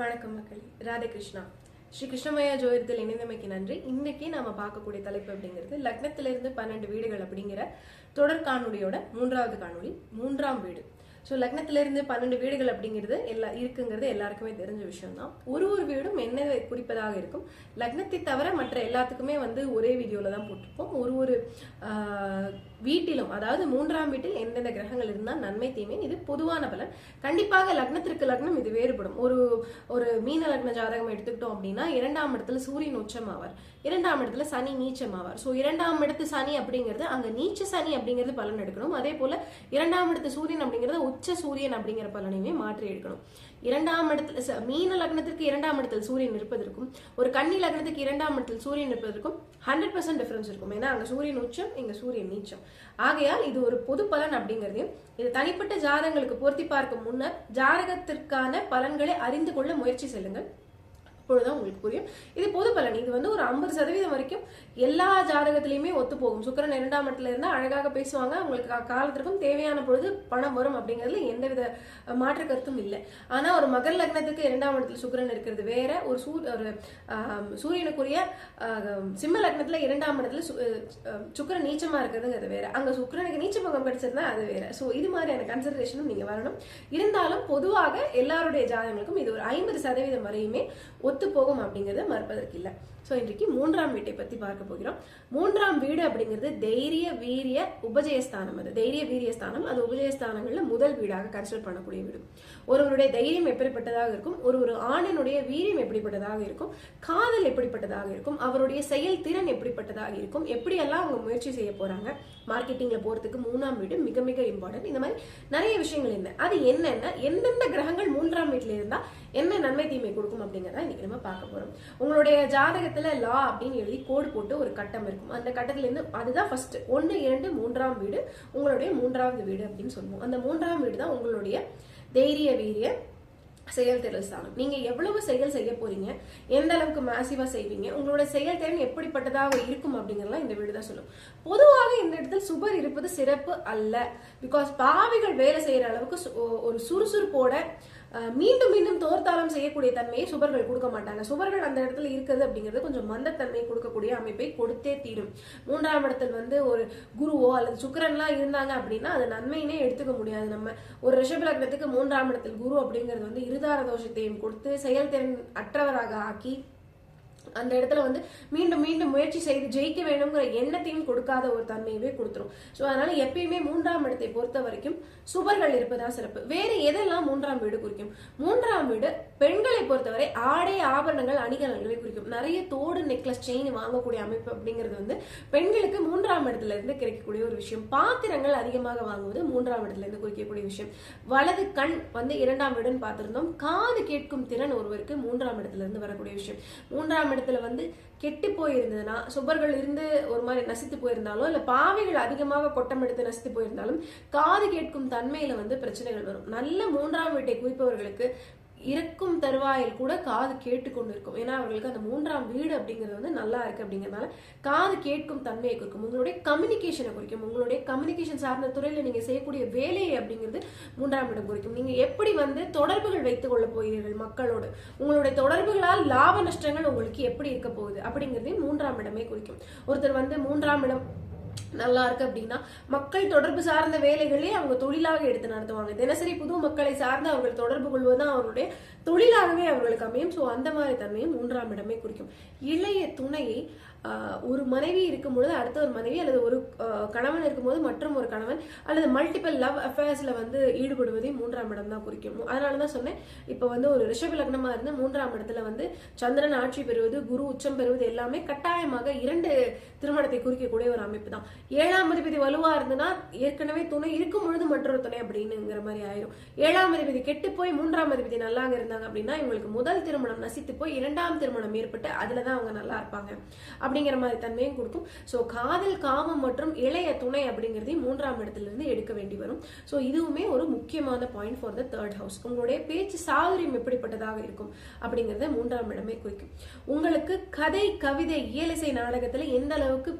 வணக்கம் மக்களே. ராதே கிருஷ்ணா. ஸ்ரீ கிருஷ்ணமயா ஜோதிடத்தில் இணைந்தமைக்கு நன்றி. இன்னைக்கு நாம பார்க்கக்கூடிய தலைப்பு அப்படிங்கிறது லக்னத்திலிருந்து பன்னெண்டு வீடுகள் அப்படிங்கிற தொடர் காணொலியோட மூன்றாவது காணொலி மூன்றாம் வீடு. ஸோ லக்னத்திலிருந்து பன்னெண்டு வீடுகள் அப்படிங்கிறது எல்லா இருக்குங்கிறது எல்லாருக்குமே தெரிஞ்ச விஷயம் தான் ஒரு ஒரு வீடும் என்ன குறிப்பதாக இருக்கும்? லக்னத்தை தவிர மற்ற எல்லாத்துக்குமே வந்து ஒரே வீடியோவில் தான் போட்டிருப்போம். ஒரு ஒரு வீட்டிலும் அதாவது மூன்றாம் வீட்டில் எந்தெந்த கிரகங்கள் இருந்தால் நன்மை தீமை இது பொதுவான பலன். கண்டிப்பாக லக்னத்திற்கு லக்னம் இது வேறுபடும். ஒரு ஒரு மீன லக்ன ஜாதகம் எடுத்துக்கிட்டோம் அப்படின்னா இரண்டாம் இடத்துல சூரியன் உச்சம் ஆவார். இரண்டாம் இடத்துல சனி நீச்சம் ஆவார். ஸோ இரண்டாம் இடத்து சனி அப்படிங்கிறது அங்க நீச்ச சனி அப்படிங்கிறது பலன் எடுக்கணும். அதே போல இரண்டாம் இடத்து சூரியன் அப்படிங்கிறது உச்ச சூரியன் அப்படிங்கிற பலனையுமே மாற்றி எடுக்கணும். இரண்டாம் இடத்துல மீன லக்னத்திற்கு இரண்டாம் இடத்தில் சூரியன் இருப்பதற்கும் ஒரு கன்னி லக்னத்துக்கு இரண்டாம் இடத்தில் சூரியன் இருப்பதற்கும் ஹண்ட்ரட் பர்சன்ட் டிஃபரன்ஸ் இருக்கும். ஏன்னா அங்க சூரியன் உச்சம் இங்க சூரியன் நீச்சம். ஆகையால் இது ஒரு பொது பலன் அப்படிங்கிறது. இது தனிப்பட்ட ஜாதகங்களுக்கு பொருத்தி பார்க்கும் முன்னர் ஜாதகத்திற்கான பலன்களை அறிந்து கொள்ள முயற்சி செல்லுங்கள். அப்பொழுதுதான் உங்களுக்கு புரியும். இது பொது பலன். இது வந்து ஒரு ஐம்பது சதவீதம் வரைக்கும் எல்லா ஜாதகத்திலையுமே ஒத்து போகும். சுக்கிரன் இரண்டாம் இடத்துல இருந்தா அழகாக பேசுவாங்க. அவங்களுக்கு காலத்திற்கும் தேவையான பொழுது பணம் வரும் அப்படிங்கிறதுல எந்தவித மாற்று கருத்தும் இல்லை. ஆனா ஒரு மகர் லக்னத்துக்கு இரண்டாம் இடத்துல சுக்கரன் இருக்கிறது வேற. ஒரு சூ ஒரு சூரியனுக்குரிய சிம்ம லக்னத்துல இரண்டாம் இடத்துல சு- சுக்கிரன் நீச்சமா இருக்கிறதுங்கிறது வேற. அங்க சுக்கிரனுக்கு நீச்ச பங்கம் கிடைச்சிருந்தா அது வேற. சோ இது மாதிரியான கன்சிடரேஷனும் நீங்க வரணும். இருந்தாலும் பொதுவாக எல்லாருடைய ஜாதகங்களுக்கும் இது ஒரு ஐம்பது சதவீதம் வரையுமே ஒத்து போகும் அப்படிங்கறத மறுப்பதற்கு இல்லை. ஸோ இன்றைக்கு மூன்றாம் வீட்டை பத்தி பார்க்க போகிறோம். மூன்றாம் வீடு அப்படிங்கிறது தைரிய வீரிய உபஜயஸ்தானம். அது தைரிய வீரியஸ்தானம் அது உபஜயஸ்தானங்கள்ல முதல் வீடாக கன்சிடர் பண்ணக்கூடிய வீடு. ஒருவருடைய தைரியம் எப்படிப்பட்டதாக இருக்கும்? ஒரு ஒரு ஆணினுடைய வீரியம் எப்படிப்பட்டதாக இருக்கும்? காதல் எப்படிப்பட்டதாக இருக்கும்? அவருடைய செயல்திறன் எப்படிப்பட்டதாக இருக்கும்? எப்படியெல்லாம் அவங்க முயற்சி செய்ய போறாங்க? மார்க்கெட்டிங்ல போறதுக்கு மூணாம் வீடு மிக மிக இம்பார்ட்டன்ட் இந்த மாதிரி நிறைய விஷயங்கள் என்ன? அது என்னென்ன எந்தெந்த கிரகங்கள் மூன்றாம் வீட்டுல இருந்தா என்ன நன்மை தீமை கொடுக்கும் அப்படிங்கிறத இன்னைக்கு நம்ம பார்க்க போறோம். உங்களுடைய ஜாதகத்துல லா அப்படின்னு எழுதி கோடு போட்டு ஒரு கட்டம் இருக்கும். அந்த கட்டத்துலேருந்து அதுதான் ஃபர்ஸ்ட் ஒன்னு இரண்டு மூன்றாம் வீடு உங்களுடைய மூன்றாவது வீடு அப்படின்னு சொல்லுவோம். அந்த மூன்றாம் வீடு தான் உங்களுடைய தைரிய வீரிய செயல்திறன் ஸ்தானம். நீங்க எவ்வளவு செயல் செய்ய போறீங்க எந்த அளவுக்கு மேசிவா செய்வீங்க உங்களோட செயல்திறன் எப்படிப்பட்டதாக இருக்கும் அப்படிங்கறதெல்லாம் இந்த வீடு தான் சொல்லும். பொதுவாக இந்த இடத்துல சுபர் இருப்பது சிறப்பு அல்ல. பிகாஸ் பாவிகள் வேலை செய்யற அளவுக்கு சு- ஒரு சுறுசுறுப்போட மீண்டும் மீண்டும் தோர்த்தாரம் செய்யக்கூடிய தன்மையை சுபர்கள் கொடுக்க மாட்டாங்க. சுபர்கள் அந்த இடத்துல இருக்கிறது அப்படிங்கிறது கொஞ்சம் மந்தத்தன்மை கொடுக்கக்கூடிய அமைப்பை கொடுத்தே தீரும். மூன்றாம் இடத்தில் வந்து ஒரு குருவோ அல்லது சுக்கரன்லாம் இருந்தாங்க அப்படின்னா அது நன்மையினே எடுத்துக்க முடியாது. நம்ம ஒரு ரிஷபலக்னத்துக்கு மூன்றாம் இடத்தில் குரு அப்படிங்கிறது வந்து இருதார தோஷத்தையும் கொடுத்து செயல்திறன் அற்றவராக ஆக்கி அந்த இடத்துல வந்து மீண்டும் மீண்டும் முயற்சி செய்து ஜெயிக்க வேணுங்கிற எண்ணத்தையும் கொடுக்காத ஒரு தன்மையவே கொடுத்துரும். ஸோ அதனால எப்பயுமே மூன்றாம் இடத்தை பொறுத்த வரைக்கும் சுபர்கள் இருப்பதா சிறப்பு. வேற எதெல்லாம் மூன்றாம் வீடு குறிக்கும்? மூன்றாம் வீடு பெண்களை பொறுத்தவரை ஆடை ஆபரணங்கள் அணிகலன்களை குறிக்கும். நிறைய தோடு நெக்லஸ் செயின் வாங்கக்கூடிய அமைப்பு அப்படிங்கிறது வந்து பெண்களுக்கு மூன்றாம் இடத்துல இருந்து கிடைக்கக்கூடிய ஒரு விஷயம். பாத்திரங்கள் அதிகமாக வாங்குவது மூன்றாம் இடத்துல இருந்து குறிக்கக்கூடிய விஷயம். வலது கண் வந்து இரண்டாம் வீடுன்னு பார்த்திருந்தோம். காது கேட்கும் திறன் ஒருவருக்கு மூன்றாம் இடத்துல இருந்து வரக்கூடிய விஷயம். மூன்றாம் இடத்துல வந்து கெட்டு போயிருந்ததுன்னா சுபர்கள் இருந்து ஒரு மாதிரி நசித்து போயிருந்தாலும் இல்ல பாவைகள் அதிகமாக கொட்டம் எடுத்து நசித்து போயிருந்தாலும் காது கேட்கும் தன்மையில வந்து பிரச்சனைகள் வரும். நல்ல மூன்றாம் வீட்டை குறிப்பவர்களுக்கு இருக்கும் தருவாயில் கூட காது கேட்டுக்கொண்டு இருக்கும் ஏன்னா அவர்களுக்கு அந்த மூன்றாம் வீடு அப்படிங்கிறது வந்து நல்லா இருக்கு அப்படிங்கிறதுனால காது கேட்கும் தன்மையை குறிக்கும். உங்களுடைய கம்யூனிகேஷனை குறிக்கும். உங்களுடைய கம்யூனிகேஷன் சார்ந்த துறையில நீங்க செய்யக்கூடிய வேலையை அப்படிங்கிறது மூன்றாம் இடம் குறிக்கும். நீங்க எப்படி வந்து தொடர்புகள் வைத்துக் கொள்ள போகிறீர்கள் மக்களோடு? உங்களுடைய தொடர்புகளால் லாப நஷ்டங்கள் உங்களுக்கு எப்படி இருக்க போகுது அப்படிங்கிறதையும் மூன்றாம் இடமே குறிக்கும். ஒருத்தர் வந்து மூன்றாம் இடம் நல்லா இருக்கு அப்படின்னா மக்கள் தொடர்பு சார்ந்த வேலைகளே அவங்க தொழிலாக எடுத்து நடத்துவாங்க. தினசரி புது மக்களை சார்ந்து அவர்கள் தொடர்பு கொள்வதுதான் அவருடைய தொழிலாகவே அவர்களுக்கு அமையும். ஸோ அந்த மாதிரி தன்மையும் மூன்றாம் இடமே குறிக்கும். இளைய துணையை ஒரு மனைவி இருக்கும் பொழுது அடுத்த ஒரு மனைவி அல்லது ஒரு கணவன் இருக்கும்போது மற்றும் ஒரு கணவன் அல்லது மல்டிபிள் லவ் அஃபேர்ஸ்ல வந்து ஈடுபடுவதையும் மூன்றாம் இடம் தான் குறிக்கும். அதனால தான் சொன்னேன். இப்போ வந்து ஒரு ரிஷப லக்னமா இருந்து மூன்றாம் இடத்துல வந்து சந்திரன் ஆட்சி பெறுவது குரு உச்சம் பெறுவது எல்லாமே கட்டாயமாக இரண்டு திருமணத்தை குறிக்கக்கூடிய ஒரு அமைப்பு தான். ஏழாம் அதிபதி வலுவா இருந்ததுன்னா ஏற்கனவே துணை இருக்கும் பொழுது மற்றொரு துணை அப்படின்னுங்கிற மாதிரி ஆயிரும். ஏழாம் அதிபதி கெட்டு போய் மூன்றாம் அதிபதி நல்லாக இருந்தாங்க அப்படின்னா இவங்களுக்கு முதல் திருமணம் நசித்து போய் இரண்டாம் திருமணம் ஏற்பட்டு அதுல தான் அவங்க நல்லா இருப்பாங்க. அப்படி அப்படிங்கிற மாதிரி தன்மையும் கொடுக்கும். ஸோ காதல் காமம் மற்றும் இளைய துணை அப்படிங்கிறதையும் மூன்றாம் இடத்துல இருந்து எடுக்க வேண்டி வரும். ஸோ இதுவுமே ஒரு முக்கியமான point for the third house உங்களுடைய பேச்சு சாதுரியம் எப்படிப்பட்டதாக இருக்கும் அப்படிங்கிறத மூன்றாம் இடமே குறிக்கும். உங்களுக்கு கதை கவிதை இயலிசை நாடகத்துல எந்த அளவுக்கு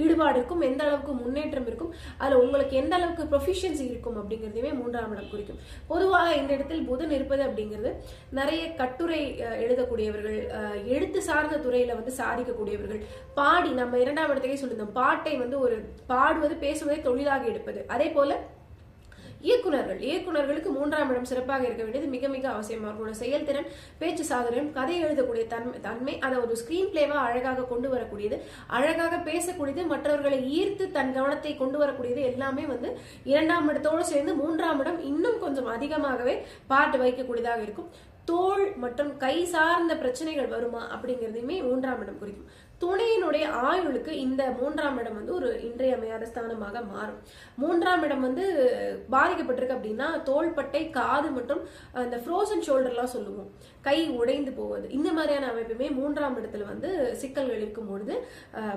ஈடுபாடு இருக்கும் எந்த அளவுக்கு முன்னேற்றம் இருக்கும் அதுல உங்களுக்கு எந்த அளவுக்கு ப்ரொஃபிஷியன்சி இருக்கும் அப்படிங்கிறதையுமே மூன்றாம் இடம் குறிக்கும். பொதுவாக இந்த இடத்தில் புதன் இருப்பது அப்படிங்கிறது நிறைய கட்டுரை எழுதக்கூடியவர்கள் அஹ், எழுத்து சார்ந்த துறையில வந்து சாதிக்கக்கூடியவர்கள் பாடி நம்ம இரண்டாம் இடத்துக்கே சொல்லியிருந்தோம் பாட்டை வந்து ஒரு பாடுவது பேசுவதை தொழிலாக எடுப்பது. அதே போல இயக்குனர்கள் இயக்குனர்களுக்கு மூன்றாம் இடம் சிறப்பாக இருக்க வேண்டியது மிக மிக அவசியமாக இருக்கும் செயல்திறன் பேச்சு சாதனம் கதை எழுதக்கூடிய தன்மை தன்மை அதை ஒரு ஸ்கிரீன் பிளேவா அழகாக கொண்டு வரக்கூடியது. அழகாக பேசக்கூடியது மற்றவர்களை ஈர்த்து தன் கவனத்தை கொண்டு வரக்கூடியது எல்லாமே வந்து இரண்டாம் இடத்தோடு சேர்ந்து மூன்றாம் இடம் இன்னும் கொஞ்சம் அதிகமாகவே பாட்டு வைக்கக்கூடியதாக இருக்கும். தோல் மற்றும் கை சார்ந்த பிரச்சனைகள் வருமா அப்படிங்கிறதையுமே மூன்றாம் இடம் குறிக்கும். துணையினுடைய ஆயுளுக்கு இந்த மூன்றாம் இடம் வந்து ஒரு இன்றையமையாத ஸ்தானமாக மாறும். மூன்றாம் இடம் வந்து பாதிக்கப்பட்டிருக்கு அப்படின்னா தோள்பட்டை காது மற்றும் அந்த ஃப்ரோசன் ஷோல்டர்லாம் சொல்லுவோம். கை உடைந்து போவது. இந்த மாதிரியான அமைப்புமே மூன்றாம் இடத்துல வந்து சிக்கல்கள் இருக்கும் பொழுது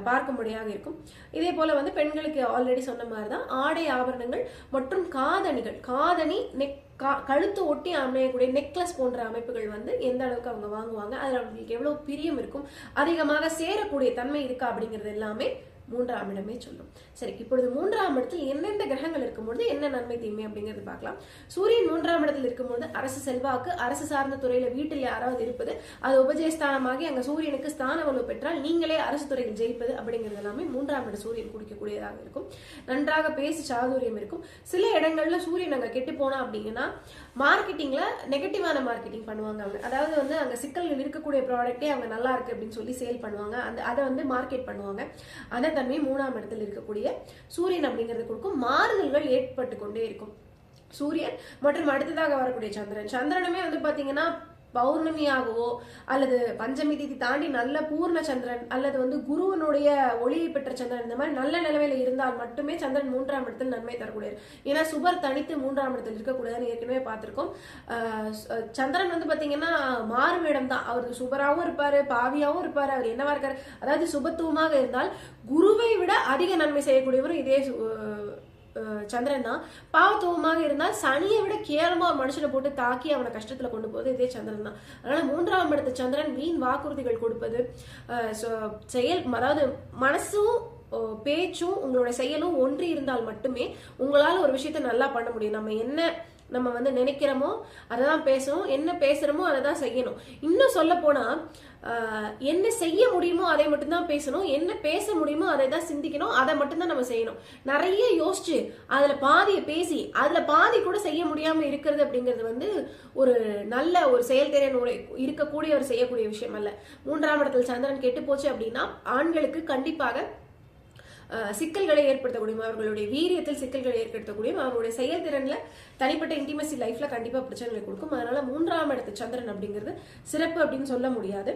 பார்க்க பார்க்கும்படியாக இருக்கும். இதே போல வந்து பெண்களுக்கு ஆல்ரெடி சொன்ன மாதிரி தான் ஆடை ஆபரணங்கள் மற்றும் காதணிகள். காதணி நெக் கா- கழுத்து ஒட்டி அமையக்கூடிய நெக்லஸ் போன்ற அமைப்புகள் வந்து எந்த அளவுக்கு அவங்க வாங்குவாங்க அதுல அவங்களுக்கு எவ்வளவு பிரியம் இருக்கும் அதிகமாக சேரக்கூடிய தன்மை இருக்கா அப்படிங்கிறது எல்லாமே மூன்றாம் இடமே சொல்லும். சரி இப்பொழுது மூன்றாம் இடத்தில் எந்தெந்த கிரகங்கள் இருக்கும்பொழுது என்ன நன்மை தீமை அப்படிங்கிறது பார்க்கலாம். சூரியன் மூன்றாம் இடத்தில் இருக்கும்போது அரசு செல்வாக்கு அரசு சார்ந்த துறையில வீட்டில் யாராவது இருப்பது அது உபஜயஸ்தானமாகி அங்க சூரியனுக்கு ஸ்தான வலு பெற்றால் நீங்களே அரசு துறையில் ஜெயிப்பது அப்படிங்கிறது எல்லாமே மூன்றாம் இட சூரியன் குடிக்கக்கூடியதாக இருக்கும். நன்றாக பேசி சாதுரியம் இருக்கும். சில இடங்கள்ல சூரியன் அங்க கெட்டு போனா அப்படிங்கன்னா மார்க்கெட்டிங்ல நெகட்டிவான மார்க்கெட்டிங் பண்ணுவாங்க அவங்க. அதாவது வந்து அங்க சிக்கல்கள் இருக்கக்கூடிய ப்ராடக்டே அவங்க நல்லா இருக்கு அப்படின்னு சொல்லி சேல் பண்ணுவாங்க. அந்த அதை வந்து மார்க்கெட் பண்ணுவாங்க. அதை தன்மை மூணாம் இடத்தில் இருக்கக்கூடிய சூரியன் அப்படிங்கிறது கொடுக்கும். மாறுதல்கள் ஏற்பட்டு கொண்டே இருக்கும். சூரியன் மற்றும் அடுத்ததாக வரக்கூடிய சந்திரன். சந்திரனுமே வந்து பாத்தீங்கன்னா பௌர்ணமியாகவோ அல்லது பஞ்சமி திதி தாண்டி நல்ல பூர்ண சந்திரன் அல்லது வந்து குருவனுடைய ஒளியை பெற்ற சந்திரன் இந்த மாதிரி நல்ல நிலைமையில இருந்தால் மட்டுமே சந்திரன் மூன்றாம் இடத்தில் நன்மை தரக்கூடியது ஏன்னா சுபர் தனித்து மூன்றாம் இடத்தில் இருக்கக்கூடாதுன்னு ஏற்கனவே பார்த்திருக்கோம். சந்திரன் வந்து பாத்தீங்கன்னா இடம் தான். அவர் சுபராகவும் இருப்பாரு பாவியாகவும் இருப்பாரு அவர் என்னவா இருக்காரு? அதாவது சுபத்துவமாக இருந்தால் குருவை விட அதிக நன்மை செய்யக்கூடியவர் இதே சு- சந்திரன் தான் பாவத்துவமாக இருந்தால் சனியை விட கேவலமா மனுஷனை போட்டு தாக்கி அவனை கஷ்டத்துல கொண்டு போகுது இதே சந்திரன் தான் அதனால மூன்றாம் இடத்து சந்திரன் வீண் வாக்குறுதிகள் கொடுப்பது செயல் அதாவது மனசும் பேச்சும் உங்களோட செயலும் ஒன்றி இருந்தால் மட்டுமே உங்களால ஒரு விஷயத்த நல்லா பண்ண முடியும். நம்ம என்ன நம்ம வந்து நினைக்கிறோமோ அதை தான் பேசணும். என்ன பேசுறோமோ அதை தான் செய்யணும். இன்னும் சொல்ல போனா என்ன செய்ய முடியுமோ அதை மட்டும்தான் பேசணும். என்ன பேச முடியுமோ அதை தான் சிந்திக்கணும். அதை மட்டும்தான் நம்ம செய்யணும். நிறைய யோசிச்சு அதுல பாதியை பேசி அதுல பாதி கூட செய்ய முடியாம இருக்கிறது அப்படிங்கிறது வந்து ஒரு நல்ல ஒரு செயல்திறன் இருக்கக்கூடிய ஒரு செய்யக்கூடிய விஷயம் அல்ல. மூன்றாம் இடத்துல சந்திரன் கெட்டு போச்சு அப்படின்னா ஆண்களுக்கு கண்டிப்பாக சிக்கல்களை ஏற்படுத்தக்கூடிய அவர்களுடைய வீரியத்தில் சிக்கல்களை ஏற்படுத்தக்கூடிய அவங்களுடைய செயல்திறன்ல தனிப்பட்ட இன்டிமசி லைஃப்ல கண்டிப்பா பிரச்சனைகளை கொடுக்கும். அதனால மூன்றாம் இடத்து சந்திரன் அப்படிங்கிறது சிறப்பு அப்படின்னு சொல்ல முடியாது.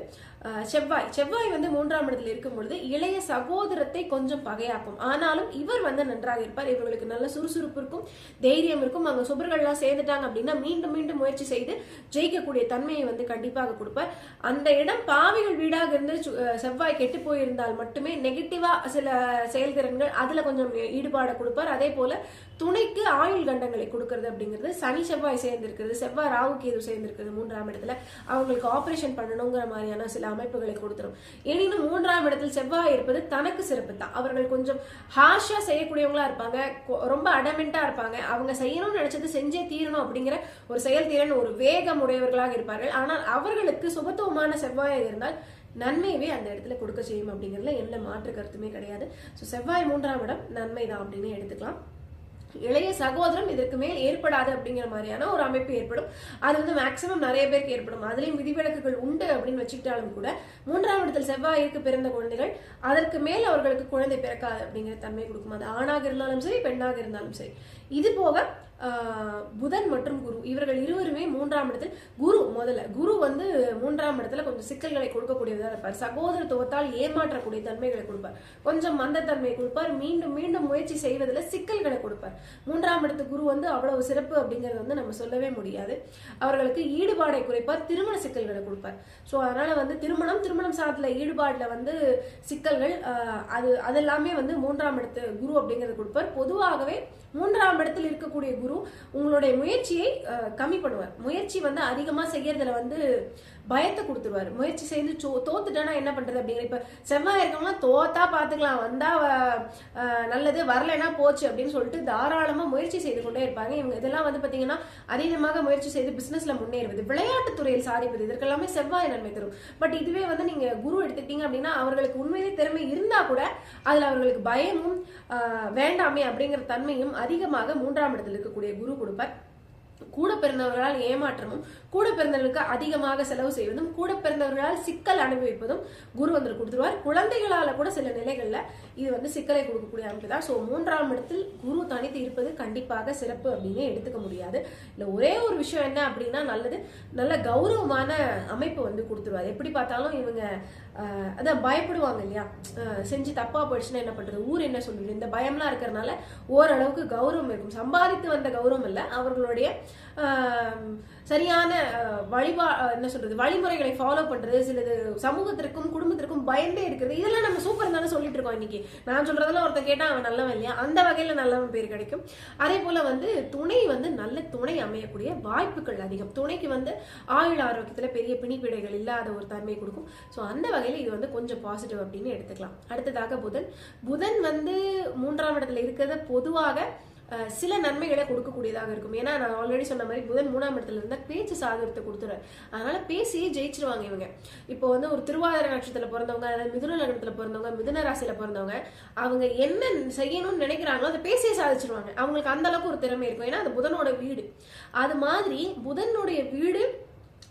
செவ்வாய். செவ்வாய் வந்து மூன்றாம் இடத்துல இருக்கும் பொழுது இளைய சகோதரத்தை கொஞ்சம் பகையாக்கும். ஆனாலும் இவர் வந்து நன்றாக இருப்பார். இவர்களுக்கு நல்ல சுறுசுறுப்பு இருக்கும் தைரியம் இருக்கும். அவங்க சுபர்கள்லாம் சேர்ந்துட்டாங்க அப்படின்னா மீண்டும் மீண்டும் முயற்சி செய்து ஜெயிக்கக்கூடிய தன்மையை வந்து கண்டிப்பாக கொடுப்பார். அந்த இடம் பாவிகள் வீடாக இருந்து செவ்வாய் கெட்டு போயிருந்தால் மட்டுமே நெகட்டிவா சில செயல்திறன்கள் அதுல கொஞ்சம் ஈடுபாடை கொடுப்பார். அதே போல துணைக்கு ஆயுள் கண்டங்களை கொடுக்கறது அப்படிங்கிறது சனி செவ்வாய் சேர்ந்திருக்கிறது செவ்வாய் ராகு கேது சேர்ந்திருக்கிறது மூன்றாம் இடத்துல அவங்களுக்கு ஆபரேஷன் பண்ணணுங்கிற மாதிரியான சில அமைப்புகளை கொடுத்துரும். எனினும் மூன்றாம் இடத்தில் செவ்வாய் இருப்பது தனக்கு சிறப்பு தான் அவர்கள் கொஞ்சம் ஹார்ஷா செய்யக்கூடியவங்களா இருப்பாங்க கொ- ரொம்ப அடமெண்டா இருப்பாங்க. அவங்க செய்யணும்னு நினைச்சது செஞ்சே தீரணும் அப்படிங்கிற ஒரு செயல்திறன் ஒரு வேகம் உடையவர்களாக இருப்பார்கள். ஆனால் அவர்களுக்கு சுபத்துவமான செவ்வாய் இருந்தால் நன்மையவே அந்த இடத்துல கொடுக்க செய்யும் அப்படிங்கிறதுல எந்த மாற்று கருத்துமே கிடையாது. ஸோ செவ்வாய் மூன்றாம் இடம் நன்மை தான் அப்படின்னு எடுத்துக்கலாம். இளைய சகோதரம் இதற்கு மேல் ஏற்படாது அப்படிங்கிற மாதிரியான ஒரு அமைப்பு ஏற்படும். அது வந்து மேக்சிமம் நிறைய பேருக்கு ஏற்படும். அதுலேயும் விதிவிலக்குகள் உண்டு அப்படின்னு வச்சுக்கிட்டாலும் கூட மூன்றாம் இடத்தில் செவ்வாயிற்கு பிறந்த குழந்தைகள் அதற்கு மேல் அவர்களுக்கு குழந்தை பிறக்காது அப்படிங்கிற தன்மை கொடுக்கும். அது ஆணாக இருந்தாலும் சரி பெண்ணாக இருந்தாலும் சரி. இது போக புதன் மற்றும் குரு. இவர்கள் இருவருமே மூன்றாம் இடத்தில் குரு முதல்ல. குரு வந்து மூன்றாம் இடத்துல கொஞ்சம் சிக்கல்களை கொடுக்கக்கூடியதாக இருப்பார். சகோதரத்துவத்தால் ஏமாற்றக்கூடிய தன்மைகளை கொடுப்பார். கொஞ்சம் மந்தத்தன்மை கொடுப்பார். மீண்டும் மீண்டும் முயற்சி செய்வதில் சிக்கல்களை கொடுப்பார். மூன்றாம் இடத்து குரு வந்து அவ்வளவு சிறப்பு அப்படிங்கறது வந்து நம்ம சொல்லவே முடியாது. அவர்களுக்கு ஈடுபாடை குறைப்பார். திருமண சிக்கல்களை கொடுப்பார். ஸோ அதனால வந்து திருமணம் திருமணம் சார்ந்த ஈடுபாட்டில் வந்து சிக்கல்கள் அது அதெல்லாமே வந்து மூன்றாம் இடத்து குரு அப்படிங்கறது கொடுப்பார். பொதுவாகவே மூன்றாம் இடத்தில் இருக்கக்கூடிய குரு உங்களுடைய முயற்சியை கம்மி பண்ணுவார் முயற்சி வந்து அதிகமாக செய்யறதுல வந்து பயத்தை கொடுத்துருவாரு. முயற்சி செய்து சோ- தோத்துட்டேன்னா என்ன பண்றது அப்படிங்கிற இப்ப செவ்வாய் இருக்கவங்களாம் தோத்தா பாத்துக்கலாம் வந்தா நல்லது வரலைன்னா போச்சு அப்படின்னு சொல்லிட்டு தாராளமா முயற்சி செய்து கொண்டே இருப்பாங்க. இவங்க இதெல்லாம் வந்து பாத்தீங்கன்னா அதிகமாக முயற்சி செய்து பிசினஸ்ல முன்னேறுவது. விளையாட்டு துறையில் சாதிப்பது இதற்கெல்லாமே செவ்வாய் நன்மை தரும். பட் இதுவே வந்து நீங்க குரு எடுத்துக்கிட்டீங்க அப்படின்னா அவர்களுக்கு உண்மையிலே திறமை இருந்தா கூட அதுல அவர்களுக்கு பயமும் வேண்டாமே அப்படிங்கிற தன்மையும் அதிகமாக மூன்றாம் இடத்தில் இருக்கக்கூடிய குரு கொடுப்பார். கூட பிறந்தவர்களால் ஏமாற்றமும் கூட பிறந்தவர்களுக்கு அதிகமாக செலவு செய்வதும் கூட பிறந்தவர்களால் சிக்கல் அனுபவிப்பதும் குரு வந்து கொடுத்துருவார். குழந்தைகளால கூட சில நிலைகள்ல இது வந்து சிக்கலை கொடுக்கக்கூடிய அமைப்பு தான். ஸோ மூன்றாம் இடத்தில் குரு தனித்து இருப்பது கண்டிப்பாக சிறப்பு அப்படின்னு எடுத்துக்க முடியாது. இல்லை ஒரே ஒரு விஷயம் என்ன அப்படின்னா நல்லது நல்ல கௌரவமான அமைப்பு வந்து கொடுத்துருவார். எப்படி பார்த்தாலும் இவங்க அதான் பயப்படுவாங்க இல்லையா? செஞ்சு தப்பா போயிடுச்சுன்னா என்ன பண்றது? ஊர் என்ன சொல்லுது? இந்த பயம்லாம் இருக்கிறதுனால ஓரளவுக்கு கௌரவம் இருக்கும். சம்பாதித்து வந்த கௌரவம் இல்லை. அவர்களுடைய சரியான வழிபா என்ன சொல்றது வழிமுறைகளை ஃபாலோ பண்றது சிலது சமூகத்திற்கும் குடும்பத்திற்கும் பயந்தே இருக்கிறது. இதெல்லாம் நம்ம சூப்பர் தானே சொல்லிட்டு இருக்கோம் இன்னைக்கு. நான் சொல்றதெல்லாம் ஒருத்தன் கேட்டா அவன் நல்லவன் இல்லையா? அந்த வகையில நல்லவன் பேர் கிடைக்கும். அதே போல வந்து துணை வந்து நல்ல துணை அமையக்கூடிய வாய்ப்புகள் அதிகம். துணைக்கு வந்து ஆயுள் ஆரோக்கியத்துல பெரிய பிணிப்பிடைகள் இல்லாத ஒரு தன்மை கொடுக்கும். ஸோ அந்த வகையில இது வந்து கொஞ்சம் பாசிட்டிவ் அப்படின்னு எடுத்துக்கலாம். அடுத்ததாக புதன். புதன் வந்து மூன்றாம் இடத்துல இருக்கிறத பொதுவாக சில நன்மைகளை கொடுக்கக்கூடியதாக இருக்கும். ஏன்னா நான் ஆல்ரெடி சொன்ன மாதிரி புதன் மூணாம் இடத்துல இருந்தா பேச்சு சாதகத்தை கொடுத்துருவார். அதனால பேசியே ஜெயிச்சிருவாங்க இவங்க. இப்போ வந்து ஒரு திருவாதிரை நட்சத்திரத்துல பிறந்தவங்க அதாவது மிதுன லக்னத்துல பிறந்தவங்க மிதுன ராசியில பிறந்தவங்க அவங்க என்ன செய்யணும்னு நினைக்கிறாங்களோ அதை பேசியே சாதிச்சிருவாங்க. அவங்களுக்கு அந்த அளவுக்கு ஒரு திறமை இருக்கும். ஏன்னா அது புதனோட வீடு. அது மாதிரி புதனுடைய வீடு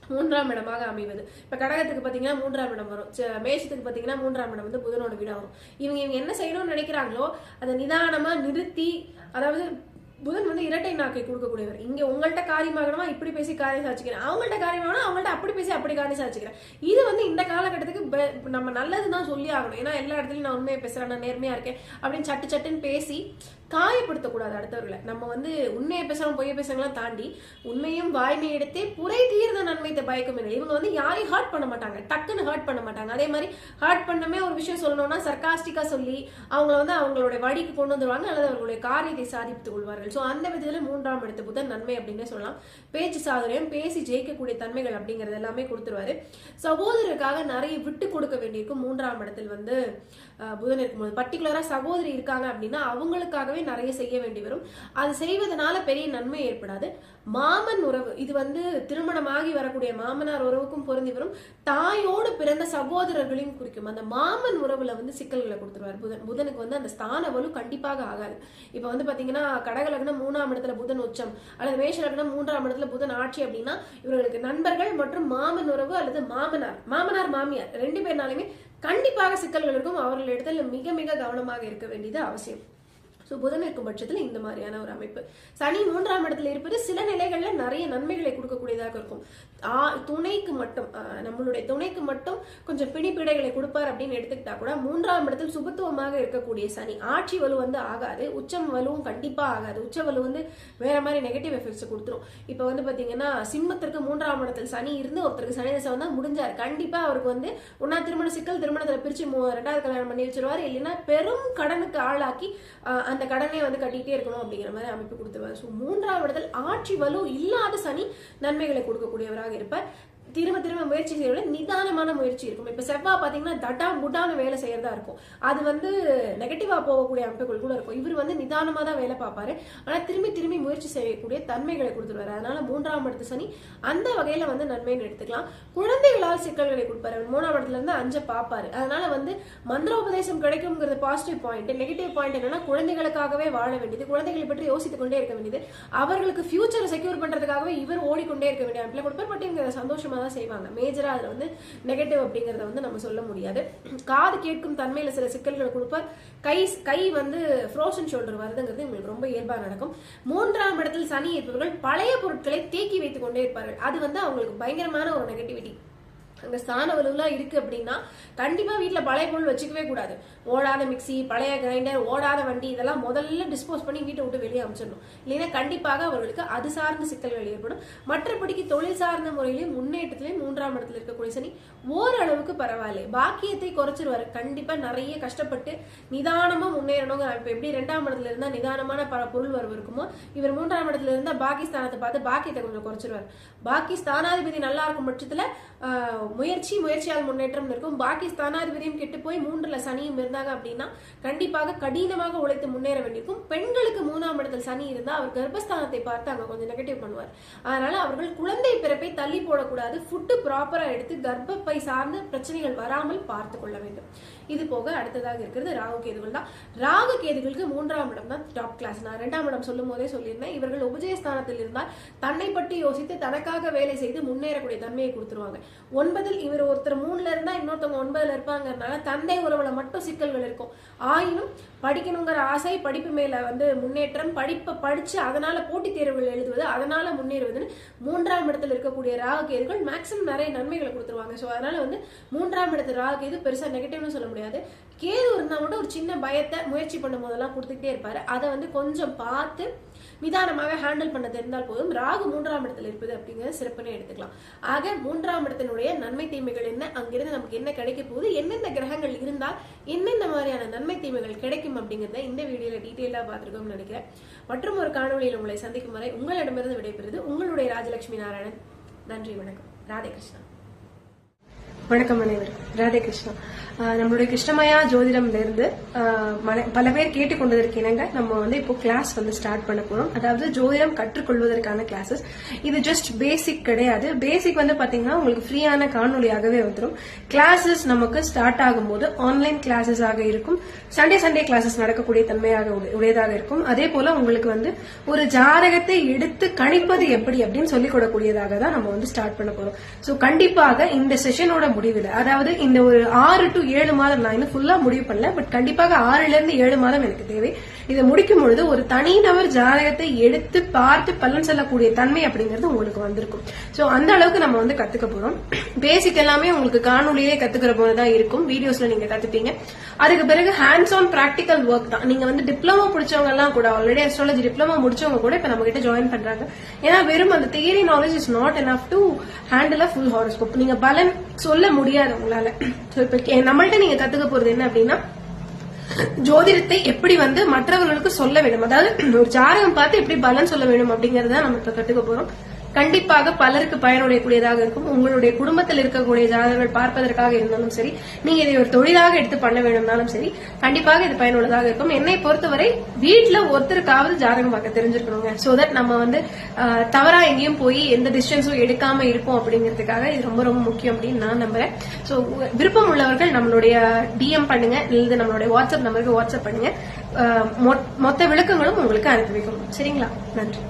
மூன்றாம் இடமாக அமைவது. இப்ப கடகத்துக்கு பாத்தீங்கன்னா மூன்றாம் இடம் வரும். ச- மேஷத்துக்கு பாத்தீங்கன்னா மூன்றாம் இடம் வந்து புதனோட வீடா வரும். இவங்க இவங்க என்ன செய்யணும்னு நினைக்கிறாங்களோ அதை நிதானமா நிறுத்தி அதாவது புதன் வந்து இரட்டை நாக்கை கொடுக்கக்கூடியவர். இங்க உங்கள்ட்ட காரியமாகணுமா இப்படி பேசி காரியம் சாதிச்சுக்கிறேன். அவங்கள்ட்ட காரியமாகணும் அவங்கள்ட்ட அப்படி பேசி அப்படி காரியம் சாதிச்சுக்கிறேன். இது வந்து இந்த காலகட்டத்துக்கு நம்ம நல்லது தான் சொல்லி ஆகணும். ஏன்னா எல்லா இடத்துலயும் நான் உண்மையை பேசுறேன் நான் நேர்மையா இருக்கேன் அப்படின்னு சட்டு சட்டுன்னு பேசி காயப்படுத்தக்கூடாது அடுத்தவர்களை. நம்ம வந்து உண்மையை பேசுறோம் பொய்யை பேசுறவங்களாம் தாண்டி உண்மையும் வாய்மை எடுத்தே புரை தீர்ந்த நன்மைத்தை பயக்கும் இல்லை இவங்க வந்து யாரையும் ஹர்ட் பண்ண மாட்டாங்க. டக்குன்னு ஹர்ட் பண்ண மாட்டாங்க. அதே மாதிரி ஹர்ட் பண்ணமே ஒரு விஷயம் சொல்லணும்னா சர்காஸ்டிக்காக சொல்லி அவங்கள வந்து அவங்களுடைய வழிக்கு கொண்டு வந்துருவாங்க அல்லது அவர்களுடைய காரியத்தை சாதித்துக் கொள்வார்கள். ஸோ அந்த விதத்தில் மூன்றாம் இடத்து புதன் நன்மை அப்படின்னு சொல்லலாம். பேச்சு சாதுரியம் பேசி ஜெயிக்கக்கூடிய தன்மைகள் அப்படிங்கிறது எல்லாமே கொடுத்துருவாரு. சகோதரருக்காக நிறைய விட்டு கொடுக்க வேண்டியிருக்கும் மூன்றாம் இடத்தில் வந்து புதன் இருக்கும்போது. பர்டிகுலராக சகோதரி இருக்காங்க அப்படின்னா அவங்களுக்காக அவங்களுக்காகவே நிறைய செய்ய வேண்டி வரும். அது செய்வதனால பெரிய நன்மை ஏற்படாது. மாமன் உறவு இது வந்து திருமணமாகி வரக்கூடிய மாமனார் உறவுக்கும் பொருந்தி வரும். தாயோடு பிறந்த சகோதரர்களையும் குறிக்கும். அந்த மாமன் உறவுல வந்து சிக்கல்களை கொடுத்துருவார் புதன். புதனுக்கு வந்து அந்த ஸ்தான வலு கண்டிப்பாக ஆகாது. இப்ப வந்து பாத்தீங்கன்னா கடக லக்னம் மூணாம் இடத்துல புதன் உச்சம் அல்லது மேஷ லக்னம் மூன்றாம் இடத்துல புதன் ஆட்சி அப்படின்னா இவர்களுக்கு நண்பர்கள் மற்றும் மாமன் உறவு அல்லது மாமனார் மாமனார் மாமியார் ரெண்டு பேர்னாலுமே கண்டிப்பாக சிக்கல்கள் இருக்கும். மிக மிக கவனமாக இருக்க வேண்டியது அவசியம். ஸோ புதன் இருக்கும் பட்சத்தில் இந்த மாதிரியான ஒரு அமைப்பு. சனி மூன்றாம் இடத்துல இருப்பது சில நிலைகளில் நிறைய நன்மைகளை கொடுக்கக்கூடியதாக இருக்கும். ஆ, துணைக்கு மட்டும் நம்மளுடைய துணைக்கு மட்டும் கொஞ்சம் பிடிப்பிடைகளை கொடுப்பார் அப்படின்னு எடுத்துக்கிட்டா கூட மூன்றாம் இடத்தில் சுபத்துவமாக இருக்கக்கூடிய சனி ஆட்சி வலு வந்து ஆகாது உச்சம் வலுவும் கண்டிப்பாக ஆகாது. உச்ச வலு வந்து வேற மாதிரி நெகட்டிவ் எஃபெக்ட்ஸ் கொடுத்துரும். இப்போ வந்து பார்த்தீங்கன்னா சிம்மத்திற்கு மூன்றாம் இடத்தில் சனி இருந்து ஒருத்தருக்கு சனி தசை வந்தால் முடிஞ்சார். கண்டிப்பாக அவருக்கு வந்து ஒன்னா திருமண சிக்கல் திருமணத்தில் பிரித்து மூ- ரெண்டாவது கல்யாணம் பண்ணி வச்சிருவார். இல்லைன்னா பெரும் கடனுக்கு ஆளாக்கி அந்த கடனை வந்து கட்டிட்டே இருக்கணும் அப்படிங்கிற மாதிரி அமைப்பு கொடுத்துருவாரு ஸோ மூன்றாவது இடத்தில் ஆட்சி வலு இல்லாத சனி நன்மைகளை கொடுக்கக்கூடியவராக இருப்பார். திரும்ப திரும்ப முயற்சி செய்யறதுல நிதானமான முயற்சி இருக்கும். இப்போ செவ்வாய் பார்த்தீங்கன்னா தட்டா முட்டான வேலை செய்யறதா இருக்கும். அது வந்து நெகட்டிவாக போகக்கூடிய அமைப்புகள் கூட இருக்கும். இவர் வந்து நிதானமாக தான் வேலை பார்ப்பாரு. ஆனால் திரும்பி திரும்பி முயற்சி செய்யக்கூடிய தன்மைகளை கொடுத்துருவாரு. அதனால மூன்றாம் இடத்து சனி அந்த வகையில் வந்து நன்மைன்னு எடுத்துக்கலாம். குழந்தைகளால் சிக்கல்களை கொடுப்பாரு. அவர் மூணாம் இடத்துல இருந்து அஞ்சை பார்ப்பாரு. அதனால வந்து மந்திரோபதேசம் கிடைக்குங்கிறது பாசிட்டிவ் பாயிண்ட் நெகட்டிவ் பாயிண்ட் என்னன்னா குழந்தைகளுக்காகவே வாழ வேண்டியது. குழந்தைகளை பற்றி யோசித்துக் கொண்டே இருக்க வேண்டியது. அவர்களுக்கு ஃபியூச்சரை செக்யூர் பண்றதுக்காகவே இவர் ஓடிக்கொண்டே இருக்க வேண்டிய அமைப்பில் கொடுப்பார். பட் இவங்க சந்தோஷமாக தான் செய்வாங்க. மேஜரா அதில் வந்து நெகட்டிவ் அப்படிங்கிறத வந்து நம்ம சொல்ல முடியாது. காது கேட்கும் தன்மையில சில சிக்கல்கள் கொடுப்பார். கை கை வந்து ஃப்ரோசன் ஷோல்டர் வருதுங்கிறது உங்களுக்கு ரொம்ப இயல்பாக நடக்கும். மூன்றாம் இடத்தில் சனி இருப்பவர்கள் பழைய பொருட்களை தேக்கி வைத்துக் கொண்டே இருப்பார்கள். அது வந்து அவங்களுக்கு பயங்கரமான ஒரு நெகட்டிவிட்டி அந்த ஸ்தான வலுவெல்லாம் இருக்கு அப்படின்னா கண்டிப்பா வீட்டில் பழைய பொருள் வச்சுக்கவே கூடாது. ஓடாத மிக்ஸி பழைய கிரைண்டர் ஓடாத வண்டி இதெல்லாம் முதல்ல டிஸ்போஸ் பண்ணி வீட்டை விட்டு வெளியே அமைச்சிடணும். இல்லைன்னா கண்டிப்பாக அவர்களுக்கு அது சார்ந்த சிக்கல்கள் ஏற்படும். மற்றபடிக்கு தொழில் சார்ந்த முறையிலையும் முன்னேற்றத்திலையும் மூன்றாம் இடத்துல இருக்கக்கூடிய சனி ஓரளவுக்கு பரவாயில்ல. பாக்கியத்தை குறைச்சிருவாரு. கண்டிப்பா நிறைய கஷ்டப்பட்டு நிதானமா முன்னேறணுங்க இப்ப எப்படி ரெண்டாம் இடத்துல இருந்தா நிதானமான பல பொருள் வரவு இருக்குமோ இவர் மூன்றாம் இடத்துல இருந்தா பாகிஸ்தானத்தை பார்த்து பாக்கியத்தை கொஞ்சம் குறைச்சிருவாரு. பாக்கி ஸ்தானாதிபதி நல்லா இருக்கும் பட்சத்துல முயற்சி முயற்சியால் முன்னேற்றம் இருக்கும். பாக்கி ஸ்தானாதிபதியும் கெட்டு போய் மூன்றுல சனியும் இருந்தாங்க அப்படின்னா கண்டிப்பாக கடினமாக உழைத்து முன்னேற வேண்டியிருக்கும். பெண்களுக்கு மூணாம் இடத்தில் சனி இருந்தா அவர் கர்ப்பஸ்தானத்தை பார்த்து அங்க கொஞ்சம் நெகட்டிவ் பண்ணுவார். அதனால அவர்கள் குழந்தை பிறப்பை தள்ளி போடக்கூடாது. ஃபுட்டு ப்ராப்பரா எடுத்து கர்ப்பப்பை சார்ந்த பிரச்சனைகள் வராமல் பார்த்து கொள்ள வேண்டும். இது போக அடுத்ததாக இருக்கிறது ராகு கேதுகள் தான். ராகு கேதுகளுக்கு மூன்றாம் இடம் தான் டாப் கிளாஸ் நான் ரெண்டாம் இடம் சொல்லும் போதே சொல்லியிருந்தேன். இவர்கள் உபஜயஸ்தானத்தில் இருந்தால் தன்னை பற்றி யோசித்து தனக்காக வேலை செய்து முன்னேறக்கூடிய தன்மையை கொடுத்துருவாங்க. ஒன்பது ஒன்பதில் இவர் ஒருத்தர் மூணுல இருந்தா இன்னொருத்தவங்க ஒன்பதுல இருப்பாங்கிறதுனால தந்தை உறவுல மட்டும் சிக்கல்கள் இருக்கும். ஆயினும் படிக்கணுங்கிற ஆசை படிப்பு மேல வந்து முன்னேற்றம் படிப்பை படிச்சு அதனால போட்டித் தேர்வுகள் எழுதுவது அதனால முன்னேறுவதுன்னு மூன்றாம் இடத்துல இருக்கக்கூடிய ராகு கேதுகள் மேக்ஸிமம் நிறைய நன்மைகளை கொடுத்துருவாங்க. ஸோ அதனால வந்து மூன்றாம் இடத்து ராகு கேது பெருசா நெகட்டிவ்னு சொல்ல முடியாது. கேது இருந்தா மட்டும் ஒரு சின்ன பயத்தை முயற்சி பண்ணும் போதெல்லாம் கொடுத்துக்கிட்டே இருப்பாரு. அதை வந்து கொஞ்சம் பார்த்து நிதானமாக ஹேண்டில் பண்ண தெரிந்தால் போதும். ராகு மூன்றாம் இடத்துல இருப்பது அப்படிங்கிறத சிறப்புன்னு எடுத்துக்கலாம். ஆக மூன்றாம் இடத்தினுடைய நன்மை தீமைகள் என்ன? அங்கிருந்து நமக்கு என்ன கிடைக்க போகுது? என்னென்ன கிரகங்கள் இருந்தால் என்னென்ன மாதிரியான நன்மை தீமைகள் கிடைக்கும் அப்படிங்கறத இந்த வீடியோல டீட்டெயிலாக பார்த்திருக்கோம்னு நினைக்கிறேன். மற்றும் ஒரு காணொளியில் உங்களை சந்திக்கும் வரை உங்களிடமிருந்து விடைபெறுது உங்களுடைய ராஜலட்சுமி நாராயணன். நன்றி வணக்கம். ராதே கிருஷ்ணா. வணக்கம் அனைவருக்கும் ராதே கிருஷ்ணா. நம்மளுடைய கிருஷ்ணமயா ஜோதிடம்ல இருந்து மன- பல பேர் கேட்டுக்கொண்டதற்கு இணங்க நம்ம வந்து இப்போ கிளாஸ் வந்து ஸ்டார்ட் பண்ண போறோம். அதாவது ஜோதிடம் கற்றுக்கொள்வதற்கான கிளாஸஸ் இது ஜஸ்ட் பேசிக் கிடையாது. பேசிக் வந்து பாத்தீங்கன்னா உங்களுக்கு ஃப்ரீயான காணொலியாகவே வந்துடும் கிளாஸஸ் நமக்கு ஸ்டார்ட் ஆகும்போது ஆன்லைன் கிளாஸஸ் ஆக இருக்கும். சண்டே சண்டே கிளாஸஸ் நடக்கக்கூடிய தன்மையாக உடையதாக இருக்கும். அதே போல உங்களுக்கு வந்து ஒரு ஜாதகத்தை எடுத்து கணிப்பது எப்படி அப்படின்னு சொல்லிக் கொடுக்கக்கூடியதாக தான் நம்ம வந்து ஸ்டார்ட் பண்ண போறோம். சோ கண்டிப்பாக இந்த செஷனோட முடிவில் அதாவது இந்த ஒரு ஆறு டு ஏழு மாதம் நான் இன்னும் ஃபுல்லா முடிவு பண்ணல பட் கண்டிப்பாக ஆறுல இருந்து ஏழு மாதம் எனக்கு தேவை. இதை முடிக்கும் பொழுது ஒரு தனிநபர் ஜாதகத்தை எடுத்து பார்த்து பலன் செல்லக்கூடிய தன்மை அப்படிங்கிறது உங்களுக்கு வந்திருக்கும். சோ அந்த அளவுக்கு நம்ம வந்து கத்துக்க போறோம். பேசிக் எல்லாமே உங்களுக்கு காணொலியே கத்துக்கிற போதுதான் இருக்கும். வீடியோஸ்ல நீங்க கத்துப்பீங்க. அதுக்கு பிறகு ஹேண்ட்ஸ் ஆன் பிராக்டிக்கல் ஒர்க் தான். நீங்க வந்து டிப்ளமோ முடிச்சவங்க எல்லாம் கூட ஆல்ரெடி அஸ்ட்ராலஜி டிப்ளமோ முடிச்சவங்க கூட இப்ப நம்ம கிட்ட ஜாயின் பண்றாங்க. ஏன்னா வெறும் அந்த theory knowledge is not enough to handle a full horoscope நீங்க பலன் சொல்ல முடியாது உங்களால. இப்ப நம்மள்ட்ட நீங்க கத்துக்க போறது என்ன அப்படின்னா ஜோதிடத்தை எப்படி வந்து மற்றவர்களுக்கு சொல்ல வேண்டும் அதாவது ஒரு ஜாதகம் பார்த்து எப்படி பலன் சொல்ல வேண்டும் அப்படிங்கறத நம்ம இப்ப கத்துக்க போறோம். கண்டிப்பாக பலருக்கு பயனுடையக்கூடியதாக இருக்கும். உங்களுடைய குடும்பத்தில் இருக்கக்கூடிய ஜாதகங்கள் பார்ப்பதற்காக இருந்தாலும் சரி நீங்க இதை ஒரு தொழிலாக எடுத்து பண்ண வேண்டும்னாலும் சரி கண்டிப்பாக இது பயனுள்ளதாக இருக்கும். என்னை பொறுத்தவரை வீட்டுல ஒருத்தருக்காவது ஜாதகம் பார்க்க தெரிஞ்சிருக்கணுங்க. சோ தட் நம்ம வந்து தவறா எங்கேயும் போய் எந்த டிஸ்டன்ஸும் எடுக்காம இருப்போம் அப்படிங்கிறதுக்காக இது ரொம்ப ரொம்ப முக்கியம் அப்படின்னு நான் நம்புறேன். சோ விருப்பம் உள்ளவர்கள் நம்மளுடைய டிஎம் பண்ணுங்க. இல்லது நம்மளுடைய வாட்ஸ்அப் நம்பருக்கு வாட்ஸ்அப் பண்ணுங்க. மொத்த விளக்கங்களும் உங்களுக்கு அனுப்பி வைக்கணும். சரிங்களா? நன்றி.